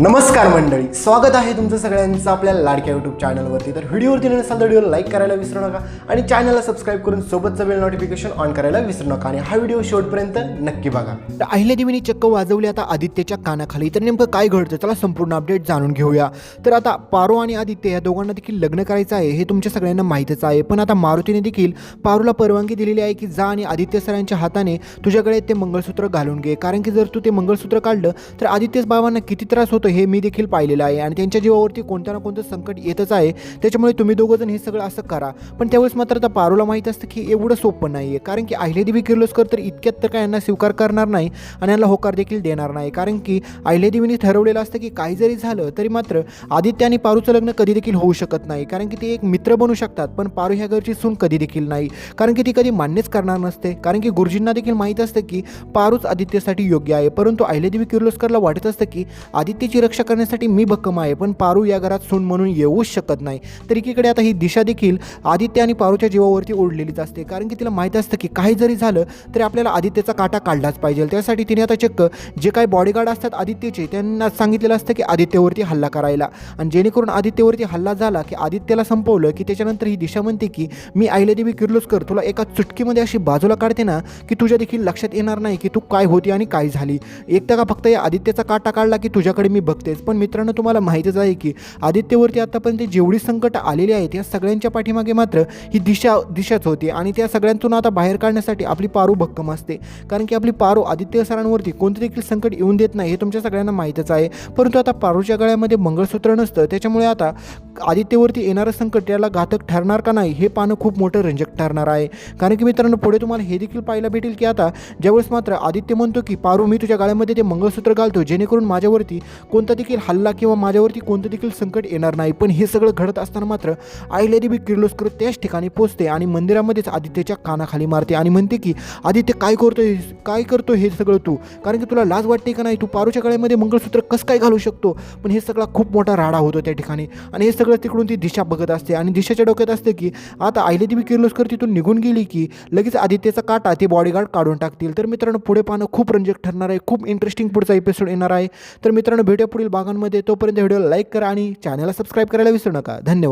नमस्कार मंडळी स्वागत आहे तुमचं सगळ्यांचं आपल्या लाडक्या यूट्यूब चॅनलवरती तर व्हिडिओवरती नसाल तर व्हिडिओ लाईक करायला विसरू नका आणि चॅनलला सबस्क्राईब करून सोबतचं बेल नोटिफिकेशन ऑन करायला विसरू नका. आणि हा व्हिडिओ शेवटपर्यंत नक्की बघा. तर अहिल्यादेवीने चक्क वाजवली आता आदित्यच्या कानाखाली. तर नेमकं काय घडतं? चला संपूर्ण अपडेट जाणून घेऊया. तर आता पारो आणि आदित्य या दोघांना देखील लग्न करायचं आहे हे तुमच्या सगळ्यांना माहीतच आहे. पण आता मारुतीने देखील पारूला परवानगी दिलेली आहे की जा आणि आदित्य सरांच्या हाताने तुझ्याकडे ते मंगळसूत्र घालून घे. कारण की जर तू ते मंगळसूत्र काढलं तर आदित्यच बाबांना किती त्रास होतो हे मी देखील पाहिलेलं आहे. आणि त्यांच्या जीवावरती कोणतं ना कोणतं संकट येतच आहे. त्याच्यामुळे तुम्ही दोघंजण हे सगळं असं करा. पण त्यावेळेस मात्र आता पारूला माहीत असतं की एवढं सोपं नाही आहे कारण की अहिल्यादेवी किर्लोस्कर तर इतक्यात तर काय यांना स्वीकार करणार नाही आणि यांना होकार देखील देणार नाही. कारण की अहिल्यादेवीने ठरवलेलं असतं की काही जरी झालं तरी मात्र आदित्य आणि पारूचं लग्न कधी देखील होऊ शकत नाही. कारण की ते एक मित्र बनू शकतात पण पारू ह्या घरची सून कधी देखील नाही. कारण की ती कधी मान्यच करणार नसते. कारण की गुरुजींना देखील माहीत असतं की पारूच आदित्यसाठी योग्य आहे. परंतु अहिल्यादेवी किर्लोस्करला वाटत असतं की आदित्यची रक्षा करण्यासाठी मी भक्कम आहे पण पारू या घरात सून म्हणून येऊच शकत नाही. तर एकीकडे आता ही दिशा देखील आदित्य आणि पारूच्या जीवावरती ओढलेलीच असते कारण की तिला माहीत असतं की काही जरी झालं तरी आपल्याला आदित्यचा काटा काढलाच पाहिजे. त्यासाठी तिने आता चक्क जे काही बॉडीगार्ड असतात आदित्यचे त्यांना सांगितलेलं असतं की आदित्यवरती हल्ला करायला. आणि जेणेकरून आदित्यवरती हल्ला झाला की आदित्यला संपवलं की त्याच्यानंतर ही दिशा म्हणते की मी अहिल्यादेवी किर्लोस्कर तुला एका चुटकीमध्ये अशी बाजूला काढते ना की तुझ्या देखील लक्षात येणार नाही की तू काय होती आणि काय झाली. एकदा का फक्त या आदित्यचा काटा काढला की तुझ्याकडे मी बघतेच. पण मित्रांनो तुम्हाला माहीतच आहे की आदित्यवरती आतापर्यंत जेवढी संकट आलेली आहेत या सगळ्यांच्या पाठीमागे मात्र ही दिशा दिशाच होती आणि त्या सगळ्यांतून आता बाहेर काढण्यासाठी आपली पारू भक्कम असते. कारण की आपली पारू आदित्य सरांवरती कोणते देखील संकट येऊन देत नाही हे तुमच्या सगळ्यांना माहीतच आहे. परंतु आता पारूच्या गळ्यामध्ये मंगळसूत्र नसतं. त्याच्यामुळे आता आदित्यवरती येणारं संकट याला घातक ठरणार का नाही हे पाहणं खूप मोठं रंजक ठरणार आहे. कारण की मित्रांनो पुढे तुम्हाला हे देखील पाहायला भेटेल की आता ज्यावेळेस मात्र आदित्य म्हणतो की पारू मी तुझ्या गाळ्यामध्ये ते मंगळसूत्र घालतो जेणेकरून माझ्यावरती कोणता देखील हल्ला किंवा माझ्यावरती कोणतं देखील संकट येणार नाही. पण हे सगळं घडत असताना मात्र आईलेदेवी किर्लोस्कर त्याच ठिकाणी पोचते आणि मंदिरामध्येच आदित्यच्या कानाखाली मारते आणि म्हणते की आदित्य काय करतो काय करतो हे सगळं तू? कारण की तुला लाज वाटते का नाही? तू पारूच्या गळ्यामध्ये मंगळसूत्र कसं काय घालू शकतो? पण हे सगळा खूप मोठा राडा होतो त्या ठिकाणी. आणि हे सगळं तिकडून ती दिशा बघत असते आणि दिशाच्या डोक्यात असते की आता आईलेदेवी किर्लोस्कर तिथून निघून गेली की लगेच आदित्यचा काटा ते बॉडीगार्ड काढून टाकतील. तर मित्रांनो पुढे पाहणं खूप रंजक ठरणार आहे. खूप इंटरेस्टिंग पुढचा एपिसोड येणार आहे. तर मित्रांनो भेटूया पुढील भागांमध्ये. तोपर्यंत व्हिडिओला लाईक करा आणि चॅनलला सबस्क्राईब करायला विसरू नका. धन्यवाद.